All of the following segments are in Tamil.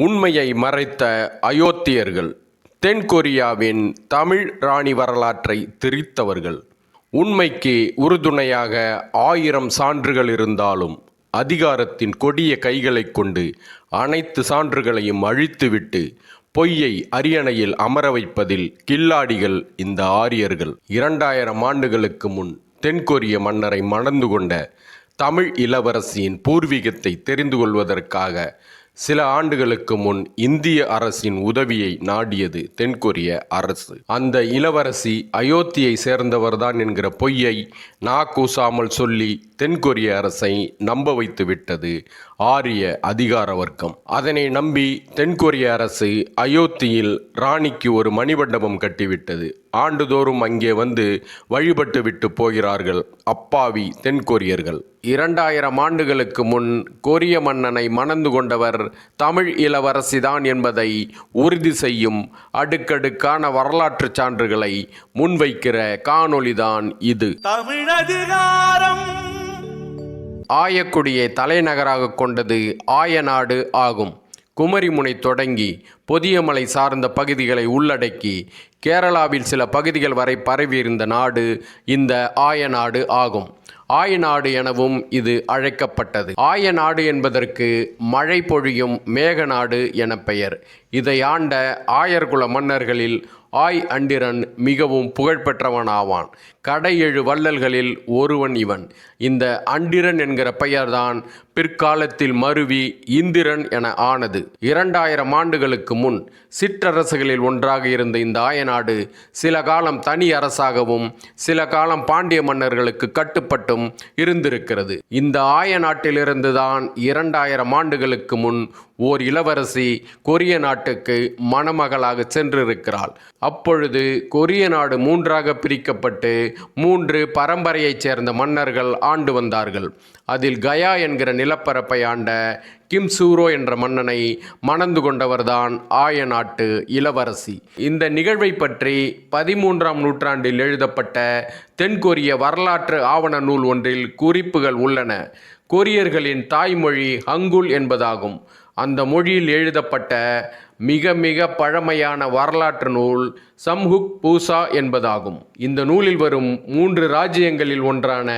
உண்மையை மறைத்த அயோத்தியர்கள் தென்கொரியாவின் தமிழ் ராணி வரலாற்றை திரித்தவர்கள். உண்மைக்கு உறுதுணையாக ஆயிரம் சான்றுகள் இருந்தாலும் அதிகாரத்தின் கொடிய கைகளைக் கொண்டு அனைத்து சான்றுகளையும் அழித்துவிட்டு பொய்யை அரியணையில் அமர வைப்பதில் கில்லாடிகள் இந்த ஆரியர்கள். இரண்டாயிரம் ஆண்டுகளுக்கு முன் தென்கொரிய மன்னரை மணந்து கொண்ட தமிழ் இளவரசியின் பூர்வீகத்தை தெரிந்து கொள்வதற்காக சில ஆண்டுகளுக்கு முன் இந்திய அரசின் உதவியை நாடியது தென்கொரிய அரசு. அந்த இளவரசி அயோத்தியை சேர்ந்தவர்தான் என்கிற பொய்யை நா கூசாமல் சொல்லி தென்கொரிய அரசை நம்ப வைத்து விட்டது. ஆரிய அதிகார வர்க்கம். அதனை நம்பி தென்கொரிய அரசு அயோத்தியில் ராணிக்கு ஒரு மணிமண்டபம் கட்டிவிட்டது. ஆண்டுதோறும் அங்கே வந்து வழிபட்டு விட்டு போகிறார்கள் அப்பாவி தென்கொரியர்கள் இரண்டாயிரம் ஆண்டுகளுக்கு முன் கொரிய மன்னனை மணந்து கொண்டவர் தமிழ் இளவரசிதான் என்பதை உறுதி செய்யும் அடுக்கடுக்கான வரலாற்று சான்றுகளை முன்வைக்கிற காணொளிதான் இது. தமிழதிகாரம் ஆயக்குடியை தலைநகராக கொண்டது ஆயநாடு ஆகும். குமரிமுனை தொடங்கி பொதியமலை சார்ந்த பகுதிகளை உள்ளடக்கி கேரளாவில் சில பகுதிகள் வரை பரவியிருந்த நாடு இந்த ஆயநாடு ஆகும். ஆயநாடு எனவும் இது அழைக்கப்பட்டது. ஆயநாடு என்பதற்கு மழை பொழியும் மேகநாடு என பெயர். இதை ஆண்ட ஆயர்குல மன்னர்களில் ஆய் அண்டிரன் மிகவும் புகழ்பெற்றவனாவான். கடையெழு வள்ளல்களில் ஒருவன் இவன். இந்த அண்டிரன் என்கிற பெயர்தான் பிற்காலத்தில் மருவி இந்திரன் என ஆனது. இரண்டாயிரம் ஆண்டுகளுக்கு முன் சிற்றரசுகளில் ஒன்றாக இருந்த இந்த ஆயநாடு சில காலம் தனி அரசாகவும் சில காலம் பாண்டிய மன்னர்களுக்கு கட்டுப்பட்டும் இருந்திருக்கிறது. இந்த ஆய நாட்டிலிருந்துதான் இரண்டாயிரம் ஆண்டுகளுக்கு முன் ஓர் இளவரசி கொரிய நாட்டுக்கு மணமகளாக சென்றிருக்கிறாள். அப்பொழுது கொரிய நாடு மூன்றாக பிரிக்கப்பட்டு மூன்று பரம்பரையைச் சேர்ந்த மன்னர்கள் ஆண்டு வந்தார்கள். அதில் கயா என்கிற நிலப்பரப்பை ஆண்ட கிம் சூரோ என்ற மன்னனை மணந்து கொண்டவர்தான் ஆய நாட்டு இளவரசி. இந்த நிகழ்வை பற்றி பதிமூன்றாம் நூற்றாண்டில் எழுதப்பட்ட தென்கொரிய வரலாற்று ஆவண நூல் ஒன்றில் குறிப்புகள் உள்ளன. கொரியர்களின் தாய்மொழி ஹங்குல் என்பதாகும். அந்த மொழியில் எழுதப்பட்ட மிக மிக பழமையான வரலாற்று நூல் சம்ஹுக் பூசா என்பதாகும். இந்த நூலில் வரும் மூன்று ராஜ்யங்களில் ஒன்றான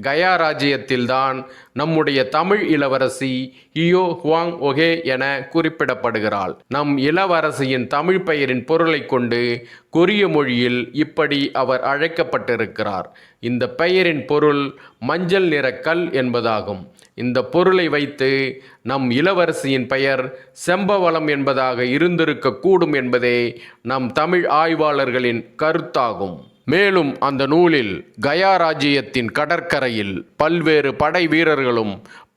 கயா ராஜ்யத்தில்தான் நம்முடைய தமிழ் இளவரசி ஹியோ ஹுவாங் ஒகே என குறிப்பிடப்படுகிறாள். நம் இளவரசியின் தமிழ் பெயரின் பொருளை கொண்டு கொரிய மொழியில் இப்படி அவர் அழைக்கப்பட்டிருக்கிறார். இந்த பெயரின் பொருள் மஞ்சள் நிற கல் என்பதாகும். இந்த பொருளை வைத்து நம் இளவரசியின் பெயர் செம்பவளம் என்பதாக இருந்திருக்க கூடும் என்பதே நம் தமிழ் ஆய்வாளர்களின் கருத்தாகும். மேலும் அந்த நூலில் கயா ராஜ்யத்தின் கடற்கரையில் பல்வேறு படை வீரர்களும்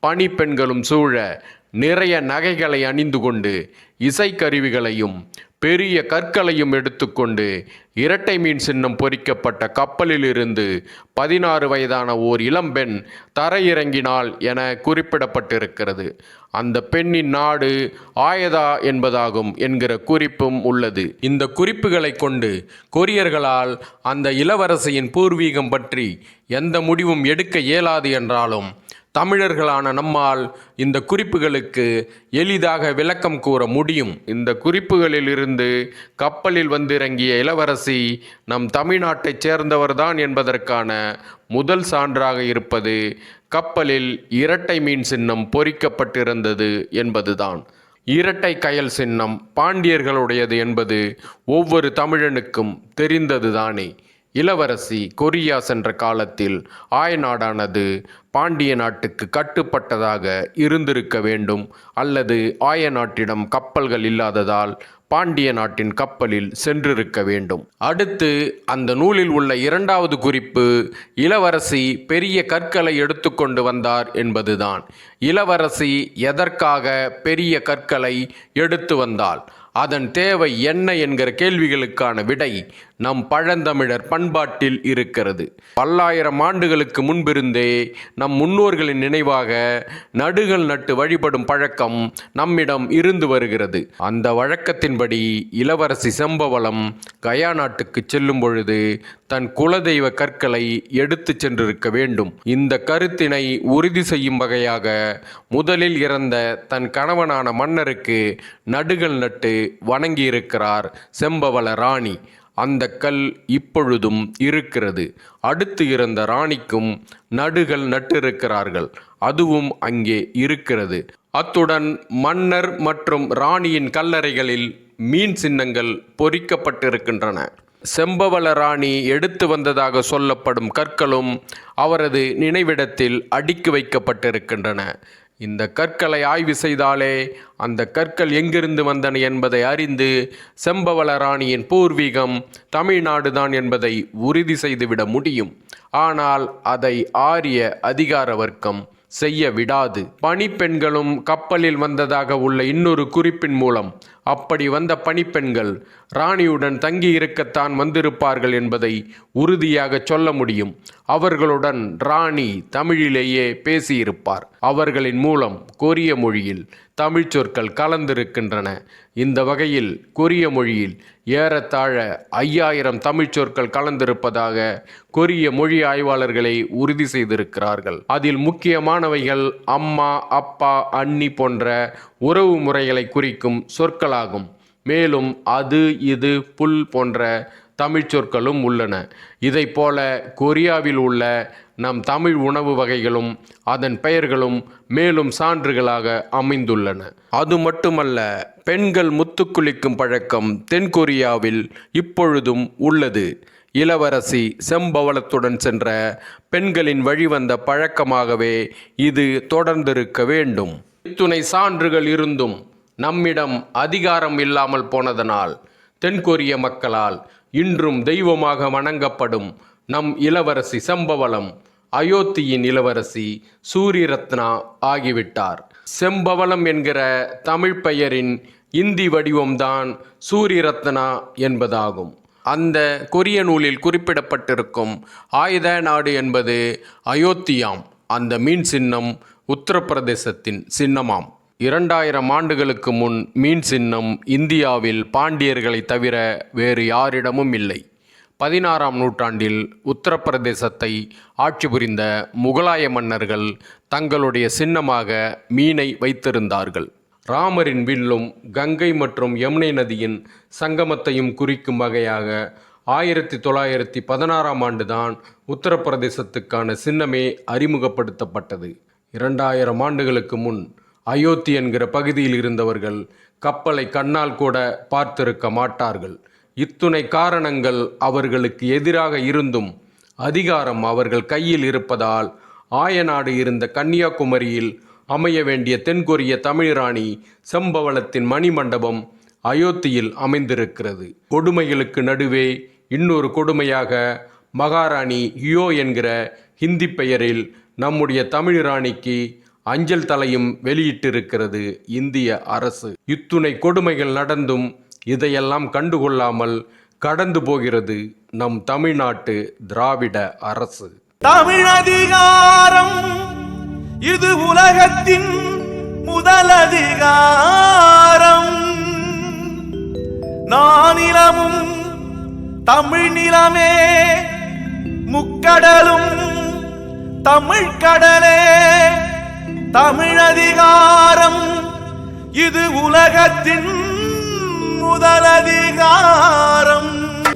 பணிப்பெண்களும் சூழ நிறைய நகைகளை அணிந்து கொண்டு இசைக்கருவிகளையும் பெரிய கற்களையும் எடுத்துக்கொண்டு இரட்டை மீன் சின்னம் பொறிக்கப்பட்ட கப்பலிலிருந்து பதினாறு வயதான ஓர் இளம்பெண் தரையிறங்கினாள் என குறிப்பிடப்பட்டிருக்கிறது. அந்த பெண்ணின் நாடு ஆயதா என்பதாகும் என்கிற குறிப்பும் உள்ளது. இந்த குறிப்புகளை கொண்டு கொரியர்களால் அந்த இளவரசியின் பூர்வீகம் பற்றி எந்த முடிவும் எடுக்க இயலாது என்றாலும் தமிழர்களான நம்மால் இந்த குறிப்புகளுக்கு எளிதாக விளக்கம் கூற முடியும். இந்த குறிப்புகளிலிருந்து கப்பலில் வந்திறங்கிய இளவரசி நம் தமிழ்நாட்டைச் சேர்ந்தவர்தான் என்பதற்கான முதல் சான்றாக இருப்பது கப்பலில் இரட்டை மீன் சின்னம் பொறிக்கப்பட்டிருந்தது என்பதுதான். இரட்டை கயல் சின்னம் பாண்டியர்களுடையது என்பது ஒவ்வொரு தமிழனுக்கும் தெரிந்ததுதானே. இளவரசி கொரியா சென்ற காலத்தில் ஆயநாடானது பாண்டிய நாட்டுக்கு கட்டுப்பட்டதாக இருந்திருக்க வேண்டும் அல்லது ஆய நாட்டிடம் கப்பல்கள் இல்லாததால் பாண்டிய நாட்டின் கப்பலில் சென்றிருக்க வேண்டும். அடுத்து அந்த நூலில் உள்ள இரண்டாவது குறிப்பு இளவரசி பெரிய கற்களை எடுத்துக்கொண்டு வந்தார் என்பதுதான். இளவரசி எதற்காக பெரிய கற்களை எடுத்து வந்தாள்? அதன் தேவை என்ன என்கிற கேள்விகளுக்கான விடை நம் பழந்தமிழர் பண்பாட்டில் இருக்கிறது. பல்லாயிரம் ஆண்டுகளுக்கு முன்பிருந்தே நம் முன்னோர்களின் நினைவாக நடுகள் நட்டு வழிபடும் பழக்கம் நம்மிடம் இருந்து வருகிறது. அந்த வழக்கத்தின்படி இளவரசி செம்பவளம் கயா நாட்டுக்கு செல்லும் பொழுது தன் குலதெய்வ கற்களை எடுத்து சென்றிருக்க வேண்டும். இந்த கருத்தினை உறுதி செய்யும் வகையாக முதலில் இறந்த தன் கணவனான மன்னருக்கு நடுகள் நட்டு வணங்கியிருக்கிறார் செம்பவள ராணி. அந்த கல் இப்பொழுதும் இருக்கிறது. அடுத்து இருந்த ராணிக்கும் நடுகள் நட்டிருக்கிறார்கள். அதுவும் அங்கே இருக்கிறது. அத்துடன் மன்னர் மற்றும் ராணியின் கல்லறைகளில் மீன் சின்னங்கள் பொறிக்கப்பட்டிருக்கின்றன. செம்பவள ராணி எடுத்து வந்ததாக சொல்லப்படும் கற்களும் அவரது நினைவிடத்தில் அடுக்கி வைக்கப்பட்டிருக்கின்றன. இந்த கற்களை ஆய்வு செய்தாலே அந்த கற்கள் எங்கிருந்து வந்தன என்பதை அறிந்து செம்பவள ராணியின் பூர்வீகம் தமிழ்நாடுதான் என்பதை உறுதி செய்துவிட முடியும். ஆனால் அதை ஆரிய அதிகார வர்க்கம் செய்ய விடாது. பணிப்பெண்களும் கப்பலில் வந்ததாக உள்ள இன்னொரு குறிப்பின் மூலம் அப்படி வந்த பணிப்பெண்கள் ராணியுடன் தங்கி இருக்கத்தான் வந்திருப்பார்கள் என்பதை உறுதியாக சொல்ல முடியும். அவர்களுடன் ராணி தமிழிலேயே பேசியிருப்பார். அவர்களின் மூலம் கொரிய மொழியில் தமிழ்ச் சொற்கள் கலந்திருக்கின்றன. இந்த வகையில் கொரிய மொழியில் ஏறத்தாழ ஐயாயிரம் தமிழ்ச் சொற்கள் கலந்திருப்பதாக கொரிய மொழி ஆய்வாளர்களை உறுதி செய்திருக்கிறார்கள். அதில் முக்கியமானவைகள் அம்மா அப்பா அண்ணி போன்ற உறவு முறைகளை குறிக்கும் உண்டாகும். மேலும் அது இது புல் போன்ற தமிழ்ச் சொற்களும் உள்ளன. இதை போல கொரியாவில் உள்ள நம் தமிழ் உணவு வகைகளும் அதன் பெயர்களும் மேலும் சான்றுகளாக அமைந்துள்ளன. அது மட்டுமல்ல பெண்கள் முத்துக்குளிக்கும் பழக்கம் தென்கொரியாவில் இப்பொழுதும் உள்ளது. இளவரசி செம்பவளத்துடன் சென்ற பெண்களின் வழிவந்த பழக்கமாகவே இது தொடர்ந்திருக்க வேண்டும். இத்துணை சான்றுகள் இருந்தும் நம்மிடம் அதிகாரம் இல்லாமல் போனதனால் தென்கொரிய மக்களால் இன்றும் தெய்வமாக வணங்கப்படும் நம் இளவரசி சம்பவளம் அயோத்தியின் இளவரசி சூரியரத்னா ஆகிவிட்டார். செம்பவளம் என்கிற தமிழ் பெயரின் இந்தி வடிவம்தான் சூரியரத்னா என்பதாகும். அந்த கொரிய நூலில் குறிப்பிடப்பட்டிருக்கும் ஆயுத நாடு என்பது அயோத்தியாம் அந்த மீன் சின்னம் உத்தரப்பிரதேசத்தின் சின்னமாம். இரண்டாயிரம் ஆண்டுகளுக்கு முன் மீன் சின்னம் இந்தியாவில் பாண்டியர்களை தவிர வேறு யாரிடமும் இல்லை. பதினாறாம் நூற்றாண்டில் உத்தரப்பிரதேசத்தை ஆட்சி புரிந்த முகலாய மன்னர்கள் தங்களுடைய சின்னமாக மீனை வைத்திருந்தார்கள். ராமரின் வில்லும் கங்கை மற்றும் யமுனை நதியின் சங்கமத்தையும் குறிக்கும் வகையாக ஆயிரத்தி தொள்ளாயிரத்தி பதினாறாம் ஆண்டுதான் உத்தரப்பிரதேசத்துக்கான சின்னமே அறிமுகப்படுத்தப்பட்டது. இரண்டாயிரம் ஆண்டுகளுக்கு முன் அயோத்தி என்கிற பகுதியில் இருந்தவர்கள் கப்பலை கண்ணால் கூட பார்த்திருக்க மாட்டார்கள். இத்துணை காரணங்கள் அவர்களுக்கு எதிராக இருந்தும் அதிகாரம் அவர்கள் கையில் இருப்பதால் ஆயநாடு இருந்த கன்னியாகுமரியில் அமைய வேண்டிய தென்கொரிய தமிழ்ராணி செம்பவளத்தின் மணிமண்டபம் அயோத்தியில் அமைந்திருக்கிறது. கொடுமைகளுக்கு நடுவே இன்னொரு கொடுமையாக மகாராணி ஹியோ என்கிற ஹிந்தி பெயரில் நம்முடைய தமிழ் ராணிக்கு அஞ்சல் தலையும் வெளியிட்டிருக்கிறது இந்திய அரசு. இத்துணை கொடுமைகள் நடந்தும் இதையெல்லாம் கண்டுகொள்ளாமல் கடந்து போகிறது நம் தமிழ்நாட்டு திராவிட அரசு. தமிழதிகாரம் இது உலகத்தின் முதல் அதிகாரம். நானிலமும் தமிழ் நிலமே முக்கடலும் தமிழ் கடலே. தமிழதிகாரம். இது உலகத்தின் முதலதிகாரம்.